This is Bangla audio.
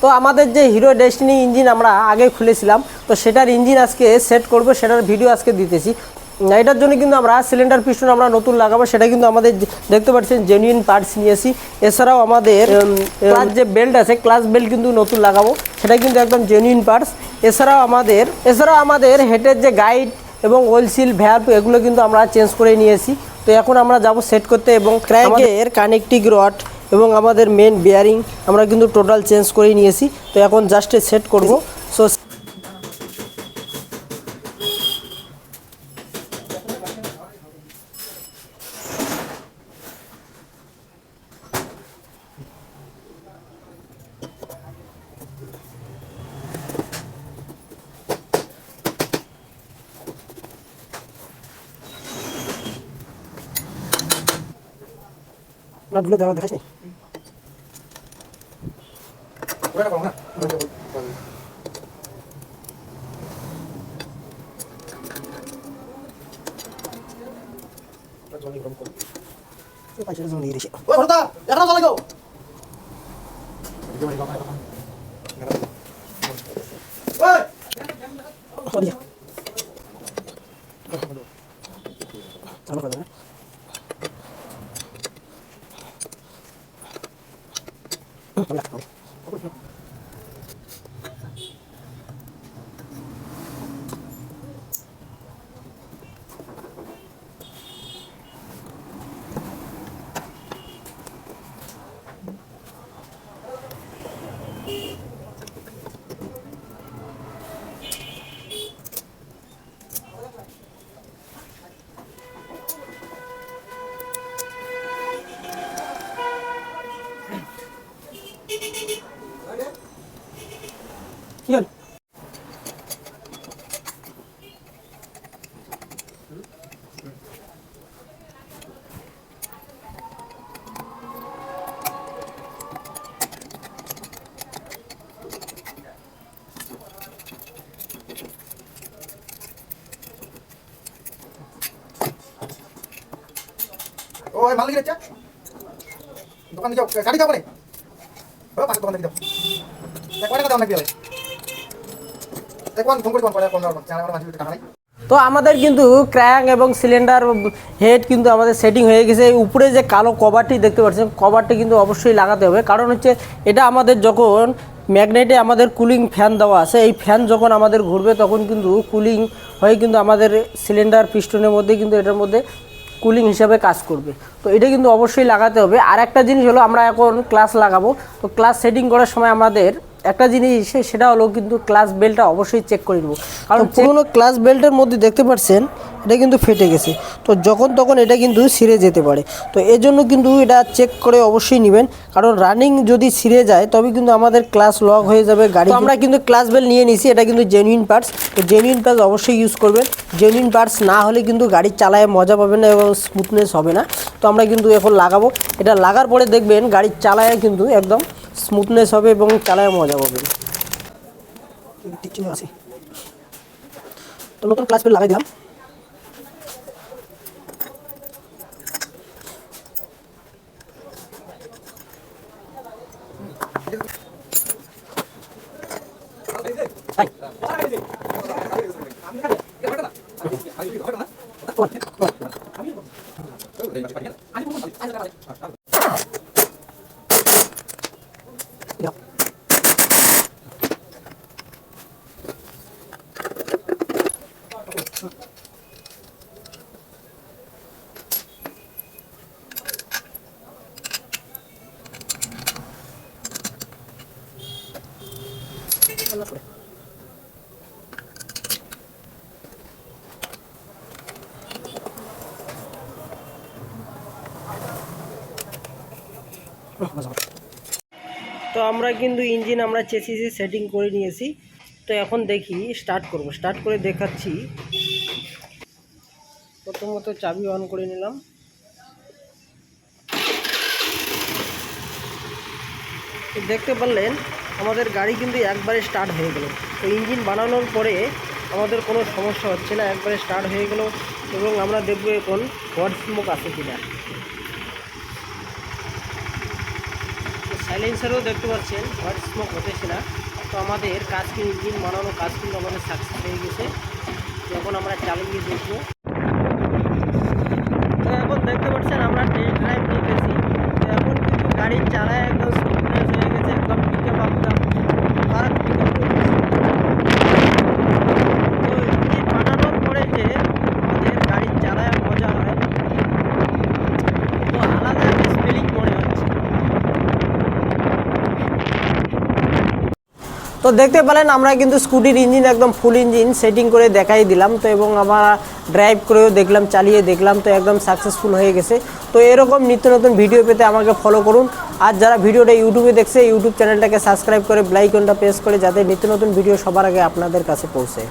তো আমাদের যে হিরো ডেস্টিনি ইঞ্জিন আমরা আগে খুলেছিলাম তো সেটার ইঞ্জিন আজকে সেট করব সেটার ভিডিও আজকে দিতেছি। এটার জন্য কিন্তু আমরা সিলিন্ডার পিস্টন আমরা নতুন লাগাবো সেটা কিন্তু আমাদের দেখতে পাচ্ছেন জেনুইন পার্টস নিয়েছি। এছাড়াও আমাদের ক্লাস যে বেল্ট আছে ক্লাস বেল্ট কিন্তু নতুন লাগাবো সেটা কিন্তু একদম জেনুইন পার্টস এছাড়াও আমাদের এছাড়াও আমাদের হেডের যে গাইড এবং ওয়েল সিল ভ্যাপ এগুলো কিন্তু আমরা চেঞ্জ করে নিয়েছি। তো এখন আমরা যাব সেট করতে এবং ক্র্যাকের কানেকটিং রড এবং আমাদের মেন বিয়ারিং আমরা কিন্তু টোটাল চেঞ্জ করেই নিয়েছি। তো এখন জাস্টে সেট করব। So নটগুলো দেওয়া দেখাচ্ছি পয়সাটা জমা দিয়ে দিয়েছি ওই ভরতা এখানে চলে যাও ওই 好嘞好 কি হল ওই মাল লিখে যাচ্ছে দোকান যাও গাড়ি যাও না ওই পাশে দোকান যাও এক কয়টা দাম নাকি হবে দেখুন ফোন করে কোন পরে কোন দাম চার তো আমাদের কিন্তু ক্র্যাঙ্ক এবং সিলিন্ডার হেড কিন্তু আমাদের সেটিং হয়ে গেছে। উপরে যে কালো কভারটি দেখতে পাচ্ছেন, কভারটি কিন্তু অবশ্যই লাগাতে হবে। কারণ হচ্ছে এটা আমাদের যখন ম্যাগনেটে আমাদের কুলিং ফ্যান দেওয়া আছে, এই ফ্যান যখন আমাদের ঘুরবে তখন কিন্তু কুলিং হয়ে কিন্তু আমাদের সিলিন্ডার পিস্টনের মধ্যে কিন্তু এটার মধ্যে কুলিং হিসাবে কাজ করবে। তো এটা কিন্তু অবশ্যই লাগাতে হবে। আর একটা জিনিস হলো, আমরা এখন ক্লাস লাগাবো। তো ক্লাস সেটিং করার সময় আমাদের একটা জিনিস সেটা হলো কিন্তু ক্লাস বেল্টটা অবশ্যই চেক করে নেব। কারণ পুরোনো ক্লাস বেল্টের মধ্যে দেখতে পাচ্ছেন এটা কিন্তু ফেটে গেছে। তো যখন তখন এটা কিন্তু ছিঁড়ে যেতে পারে। তো এর জন্য কিন্তু এটা চেক করে অবশ্যই নেবেন। কারণ রানিং যদি ছিঁড়ে যায় তবে কিন্তু আমাদের ক্লাস লক হয়ে যাবে গাড়ি আমরা কিন্তু ক্লাস বেল্ট নিয়ে নিছি এটা কিন্তু জেনুইন পার্টস তো জেনুইন পার্টস অবশ্যই ইউজ করবেন। জেনুইন পার্টস না হলে কিন্তু গাড়ি চালায় মজা পাবেন না এবং স্মুথনেস হবে না। তো আমরা কিন্তু এখন লাগাবো। এটা লাগার পরে দেখবেন গাড়ি চালায় কিন্তু একদম স্মুথনেস হবে এবং চালায় মজা পাবেন তো নতুন ক্লাস বেল্ট লাগাই দিলাম Ay. তো আমরা কিন্তু ইঞ্জিন আমরা চেসিসে সেটিং করে নিয়েছি। তো এখন দেখি স্টার্ট করব। স্টার্ট করে দেখাচ্ছি। প্রথমত চাবি অন করে নিলাম। দেখতে পারলেন আমাদের গাড়ি কিন্তু একবারে স্টার্ট হয়ে গেল। তো ইঞ্জিন বানানোর পরে আমাদের কোনো সমস্যা হচ্ছে না, একবারে স্টার্ট হয়ে গেল এবং আমরা দেখব এখন হট স্মোক আছে তো সাইড সাইলেন্সারও দেখতে পাচ্ছেন হোয়াইট স্মোক হতেছে না। তো আমাদের কাজ কিন্তু ইঞ্জিন বানানো কাজ কিন্তু আমাদের সাকসেস হয়ে গেছে। তো এখন আমরা চালিয়ে দেখব। তো এখন দেখতে পাচ্ছেন আমরা টেস্ট ড্রাইভ নিয়ে গেছি। এখন কিন্তু গাড়ির চালায় একদম স্মুথনেস হয়ে গেছে, একদম Bak bak. Bak. তো দেখতে পেলেন, আমরা কিন্তু স্কুটির ইঞ্জিন একদম ফুল ইঞ্জিন সেটিং করে দেখাই দিলাম। তো এবং আমরা ড্রাইভ করেও দেখলাম, চালিয়ে দেখলাম, তো একদম সাকসেসফুল হয়ে গেছে। তো এরকম নিত্য নতুন ভিডিও পেতে আমাকে ফলো করুন। আর যারা ভিডিওটা ইউটিউবে দেখছে, ইউটিউব চ্যানেলটাকে সাবস্ক্রাইব করে ব্লাইকনটা প্রেস করে যাতে নিত্য নতুন ভিডিও সবার আগে আপনাদের কাছে পৌঁছে।